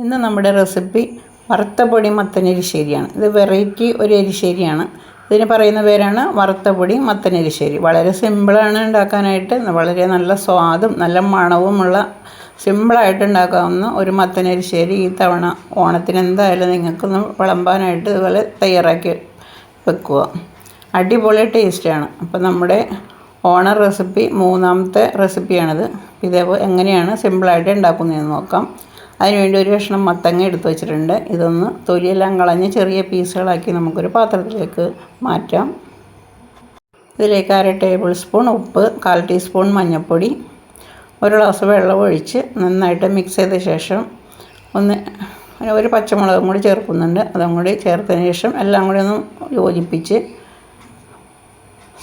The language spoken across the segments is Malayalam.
ഇന്ന് നമ്മുടെ റെസിപ്പി വറുത്ത പൊടി മത്തൻ എരിശ്ശേരിയാണ്. ഇത് വെറൈറ്റി ഒരു എരിശ്ശേരിയാണ്. ഇതിന് പറയുന്ന പേരാണ് വറുത്ത പൊടി മത്തൻ എരിശ്ശേരി. വളരെ സിമ്പിളാണ് ഉണ്ടാക്കാനായിട്ട്. വളരെ നല്ല സ്വാദും നല്ല മണവുമുള്ള സിമ്പിളായിട്ട് ഉണ്ടാക്കാവുന്ന ഒരു മത്തൻ എരിശ്ശേരി ഈ തവണ ഓണത്തിന് എന്തായാലും നിങ്ങൾക്കൊന്ന് വിളമ്പാനായിട്ട് ഇതുപോലെ തയ്യാറാക്കി വെക്കുക. അടിപൊളി ടേസ്റ്റാണ് അപ്പോൾ നമ്മുടെ ഓണ റെസിപ്പി മൂന്നാമത്തെ റെസിപ്പിയാണിത് ഇതേപോലെ എങ്ങനെയാണ് സിമ്പിളായിട്ട് ഉണ്ടാക്കുന്നതെന്ന് നോക്കാം. അതിനുവേണ്ടി ഒരു കഷ്ണം മത്തങ്ങ എടുത്ത് വെച്ചിട്ടുണ്ട്. ഇതൊന്ന് തൊലിയെല്ലാം കളഞ്ഞ് ചെറിയ പീസുകളാക്കി നമുക്കൊരു പാത്രത്തിലേക്ക് മാറ്റാം. ഇതിലേക്ക് അര ടേബിൾ സ്പൂൺ ഉപ്പ് കാൽ ടീസ്പൂൺ മഞ്ഞൾപ്പൊടി ഒരു ഗ്ലാസ് വെള്ളം ഒഴിച്ച് നന്നായിട്ട് മിക്സ് ചെയ്ത ശേഷം ഒന്ന് ഒരു പച്ചമുളകും കൂടി ചേർക്കുന്നുണ്ട്. അതും കൂടി ചേർത്തതിന് ശേഷം എല്ലാം കൂടി ഒന്ന് യോജിപ്പിച്ച്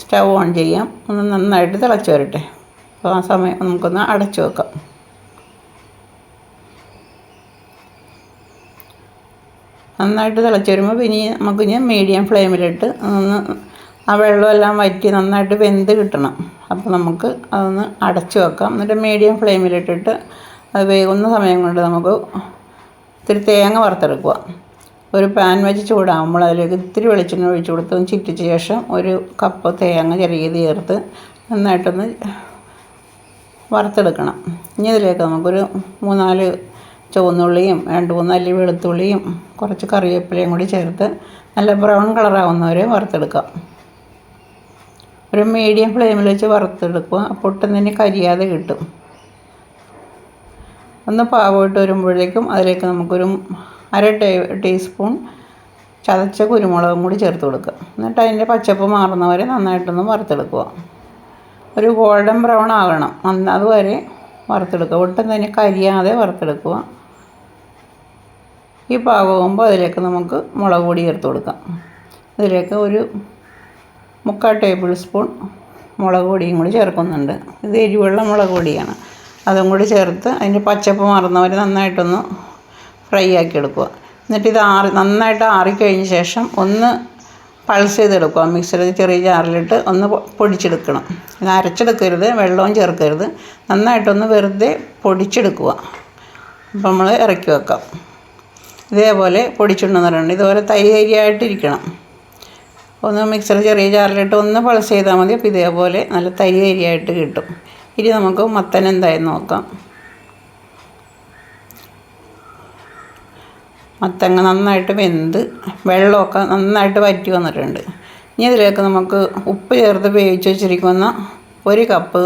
സ്റ്റവ് ഓൺ ചെയ്യാം. ഒന്ന് നന്നായിട്ട് തിളച്ച് വരട്ടെ. അപ്പോൾ ആ സമയം നമുക്കൊന്ന് അടച്ചു വെക്കാം. നന്നായിട്ട് തിളച്ച് വരുമ്പോൾ പിന്നെ നമുക്ക് ഇനി മീഡിയം ഫ്ലെയിമിലിട്ട് ഒന്ന് ആ വെള്ളമെല്ലാം വറ്റി നന്നായിട്ട് വെന്ത് കിട്ടണം. അപ്പോൾ നമുക്ക് അതൊന്ന് അടച്ചു വെക്കാം. എന്നിട്ട് മീഡിയം ഫ്ലെയിമിലിട്ടിട്ട് അത് വേകുന്ന സമയം കൊണ്ട് നമുക്ക് ഇത്തിരി തേങ്ങ വറുത്തെടുക്കുക. ഒരു പാൻ വെച്ച് ചൂടാകുമ്പോൾ അതിലേക്ക് ഇത്തിരി വെളിച്ചെണ്ണ ഒഴിച്ച് കൊടുത്ത് ചിറ്റിച്ച ശേഷം ഒരു കപ്പ് തേങ്ങ ചെറിയത് ചേർത്ത് നന്നായിട്ടൊന്ന് വറുത്തെടുക്കണം. ഇനി ഇതിലേക്ക് നമുക്കൊരു മൂന്നാൽ ചുവന്നുള്ളിയും രണ്ട് മൂന്ന് അല്ലി വെളുത്തുള്ളിയും കുറച്ച് കറിവേപ്പിലയും കൂടി ചേർത്ത് നല്ല ബ്രൗൺ കളറാവുന്നവരെ വറുത്തെടുക്കാം. ഒരു മീഡിയം ഫ്ലെയിമിൽ വെച്ച് വറുത്തെടുക്കുക. അപ്പോൾ ഒട്ടും തന്നെ കരിയാതെ കിട്ടും. ഒന്ന് പാകമായിട്ട് വരുമ്പോഴേക്കും അതിലേക്ക് നമുക്കൊരു അര ടേ ടീസ്പൂൺ ചതച്ച കുരുമുളകും കൂടി ചേർത്ത് കൊടുക്കുക. എന്നിട്ട് അതിന്റെ പച്ചപ്പ് മാറുന്നവരെ നന്നായിട്ടൊന്ന് വറുത്തെടുക്കുക. ഒരു ഗോൾഡൻ ബ്രൗൺ ആകണം അതുവരെ വറുത്തെടുക്കുക. ഒട്ടും തന്നെ കരിയാതെ വറുത്തെടുക്കുക. ഈ പാകമാകുമ്പോൾ അതിലേക്ക് നമുക്ക് മുളക് പൊടി ചേർത്ത് കൊടുക്കാം. ഇതിലേക്ക് ഒരു മുക്കാൽ ടേബിൾ സ്പൂൺ മുളക് പൊടിയും കൂടി ചേർക്കുന്നുണ്ട്. ഇത് എരിവുള്ള മുളക് പൊടിയാണ്. അതും കൂടി ചേർത്ത് അതിന്റെ പച്ചപ്പ് മറന്നവർ നന്നായിട്ടൊന്ന് ഫ്രൈ ആക്കി എടുക്കുക. എന്നിട്ട് ഇത് ആറി നന്നായിട്ട് ആറിക്കഴിഞ്ഞ ശേഷം ഒന്ന് പൾസ് ചെയ്തെടുക്കുക. മിക്സിയുടെ ചെറിയ ജാറിലിട്ട് ഒന്ന് പൊടിച്ചെടുക്കണം. ഇത് അരച്ചെടുക്കരുത് വെള്ളവും ചേർക്കരുത്. നന്നായിട്ടൊന്ന് വെറുതെ പൊടിച്ചെടുക്കുക. അപ്പോൾ നമ്മൾ ഇറക്കി വെക്കാം. ഇതേപോലെ പൊടിച്ചുകൊണ്ടുവന്നിട്ടുണ്ട് ഇതുപോലെ തരി തരിയായിട്ടിരിക്കണം ഒന്ന് മിക്സർ ചെറിയ ജാറിലിട്ട് ഒന്ന് പൾസ് ചെയ്താൽ മതി. അപ്പോൾ ഇതേപോലെ നല്ല തരി തരിയായിട്ട് കിട്ടും. ഇനി നമുക്ക് മത്തൻ എന്തായി നോക്കാം. മത്തങ്ങ നന്നായിട്ട് വെന്ത് വെള്ളമൊക്കെ നന്നായിട്ട് വറ്റി വന്നിട്ടുണ്ട്. ഇനി ഇതിലേക്ക് നമുക്ക് ഉപ്പ് ചേർത്ത് വേവിച്ച് വെച്ചിരിക്കുന്ന ഒരു കപ്പ്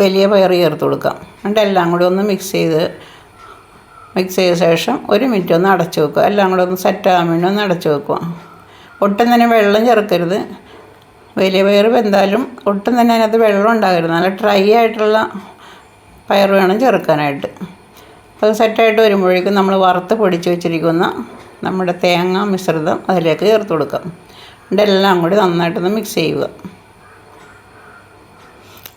വലിയ പയർ ചേർത്ത് കൊടുക്കാം. എന്നിട്ട് എല്ലാം കൂടി ഒന്ന് മിക്സ് ചെയ്ത് മിക്സ് ചെയ്ത ശേഷം ഒരു മിനിറ്റ് ഒന്ന് അടച്ചു വെക്കുക. എല്ലാം കൂടെ ഒന്ന് സെറ്റാകാൻ വേണ്ടി ഒന്ന് അടച്ചു വെക്കുക. ഒട്ടും തന്നെ വെള്ളം ചേർക്കരുത്. വലിയ പയർ വെന്താലും ഒട്ടും തന്നെ അതിനകത്ത് വെള്ളം ഉണ്ടാകരുത്. നല്ല ഡ്രൈ ആയിട്ടുള്ള പയർ വേണം ചേർക്കാനായിട്ട്. അത് സെറ്റായിട്ട് വരുമ്പോഴേക്കും നമ്മൾ വറുത്ത് പൊടിച്ച് വെച്ചിരിക്കുന്ന നമ്മുടെ തേങ്ങ മിശ്രിതം അതിലേക്ക് ചേർത്ത് കൊടുക്കാം. ഇതെല്ലാം കൂടി നന്നായിട്ടൊന്ന് മിക്സ് ചെയ്യുക.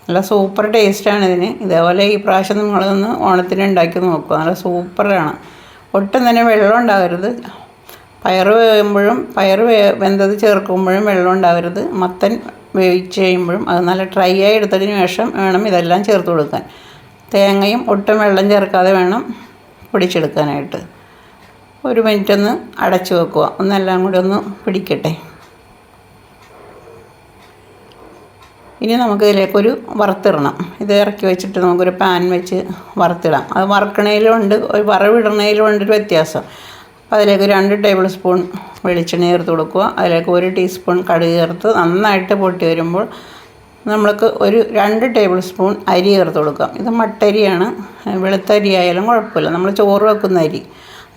നല്ല സൂപ്പർ ടേസ്റ്റാണ് ഇതിന്. ഇതേപോലെ ഈ പ്രാവശ്യം നിങ്ങളൊന്ന് ഓണത്തിന് ഉണ്ടാക്കി നോക്കുക. നല്ല സൂപ്പറാണ്. ഒട്ടും തന്നെ വെള്ളം ഉണ്ടാകരുത് പയർ വേകുമ്പോഴും പയർ വേ വെന്തത് ചേർക്കുമ്പോഴും വെള്ളം ഉണ്ടാകരുത് മത്തൻ വേവിച്ച് കഴിയുമ്പോഴും അത് നല്ല ഡ്രൈ ആയി എടുത്തതിന് ശേഷം വേണം ഇതെല്ലാം ചേർത്ത് കൊടുക്കാൻ. തേങ്ങയും ഒട്ടും വെള്ളം ചേർക്കാതെ വേണം പൊടിച്ചെടുക്കാനായിട്ട്. ഒരു മിനിറ്റ് ഒന്ന് അടച്ചു വെക്കുക. ഒന്നെല്ലാം കൂടി ഒന്ന് പിടിക്കട്ടെ. ഇനി നമുക്ക് ഇതിലേക്കൊരു വറുത്തിടണം. ഇത് ഇറക്കി വെച്ചിട്ട് നമുക്കൊരു പാൻ വെച്ച് വറുത്തിടാം. അത് വറുക്കണേലും ഉണ്ട് ഒരു വറവിടണേലും ഉണ്ട് ഒരു വ്യത്യാസം. അപ്പോൾ അതിലേക്ക് രണ്ട് ടേബിൾ സ്പൂൺ വെളിച്ചെണ്ണ ചേർത്ത് കൊടുക്കുക. അതിലേക്ക് ഒരു ടീസ്പൂൺ കടുക് ചേർത്ത് നന്നായിട്ട് പൊട്ടി വരുമ്പോൾ നമ്മൾക്ക് ഒരു രണ്ട് ടേബിൾ സ്പൂൺ അരി ചേർത്ത് കൊടുക്കാം. ഇത് മട്ടരിയാണ്. വെളുത്തരിയായാലും കുഴപ്പമില്ല. നമ്മൾ ചോറ് വെക്കുന്ന അരി.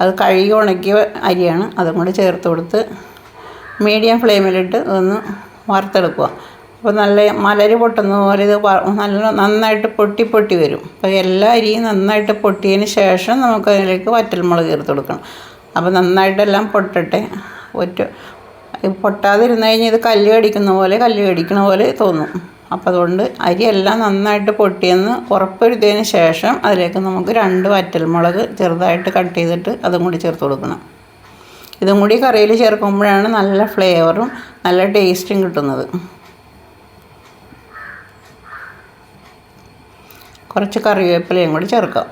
അത് കഴുകി ഉണക്കിയ അരിയാണ്. അതും കൂടി ചേർത്ത് കൊടുത്ത് മീഡിയം ഫ്ലെയിമിലിട്ട് ഒന്ന് വറുത്തെടുക്കുക. അപ്പോൾ നല്ല മലര് പൊട്ടുന്ന പോലെ ഇത് നല്ല നന്നായിട്ട് പൊട്ടി പൊട്ടി വരും. അപ്പോൾ എല്ലാ അരിയും നന്നായിട്ട് പൊട്ടിയതിന് ശേഷം നമുക്ക് അതിലേക്ക് വറ്റൽമുളക് ചേർത്ത് കൊടുക്കണം. അപ്പോൾ നന്നായിട്ടെല്ലാം പൊട്ടട്ടെ. ഒറ്റ പൊട്ടാതിരുന്ന് കഴിഞ്ഞാൽ ഇത് കല്ല് കടിക്കുന്ന പോലെ കല്ല് കടിക്കുന്ന പോലെ തോന്നും. അപ്പോൾ അതുകൊണ്ട് അരിയെല്ലാം നന്നായിട്ട് പൊട്ടിയെന്ന് ഉറപ്പെടുത്തിയതിന് ശേഷം അതിലേക്ക് നമുക്ക് രണ്ട് വറ്റൽമുളക് ചെറുതായിട്ട് കട്ട് ചെയ്തിട്ട് അതും കൂടി ചേർത്ത് കൊടുക്കണം. ഇതും കൂടി കറിയിൽ ചേർക്കുമ്പോഴാണ് നല്ല ഫ്ലേവറും നല്ല ടേസ്റ്റും കിട്ടുന്നത്. കുറച്ച് കറിവേപ്പിലയും കൂടി ചേർക്കാം.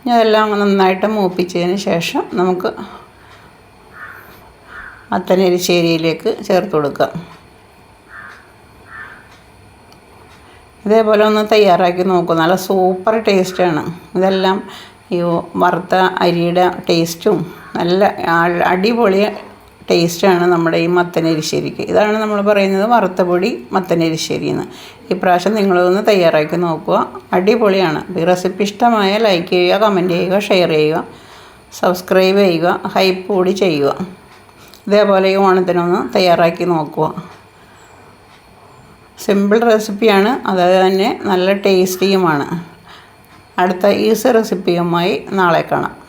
ഇനി അതെല്ലാം നന്നായിട്ട് മൂപ്പിച്ചതിന് ശേഷം നമുക്ക് അത്തനരിശ്ശേരിയിലേക്ക് ചേർത്ത് കൊടുക്കാം. ഇതേപോലെ ഒന്ന് തയ്യാറാക്കി നോക്കും. നല്ല സൂപ്പർ ടേസ്റ്റാണ് ഇതെല്ലാം ഈ വറുത്ത അരിയുടെ ടേസ്റ്റും നല്ല അടിപൊളി ടേസ്റ്റാണ് നമ്മുടെ ഈ മത്തനരിശ്ശേരിക്ക്. ഇതാണ് നമ്മൾ പറയുന്നത് വറുത്ത പൊടി മത്തനരിശ്ശേരി എന്ന്. ഇപ്രാവശ്യം നിങ്ങളൊന്ന് തയ്യാറാക്കി നോക്കുക. അടിപൊളിയാണ്. ഈ റെസിപ്പി ഇഷ്ടമായ ലൈക്ക് ചെയ്യുക കമന്റ് ചെയ്യുക ഷെയർ ചെയ്യുക സബ്സ്ക്രൈബ് ചെയ്യുക ഹൈപ്പ് കൂടി ചെയ്യുക. ഇതേപോലെ ഈ ഓണത്തിനൊന്ന് തയ്യാറാക്കി നോക്കുക. സിമ്പിൾ റെസിപ്പിയാണ് അതായത് തന്നെ നല്ല ടേസ്റ്റിയുമാണ് അടുത്ത ഈസി റെസിപ്പിയുമായി നാളെ കാണാം.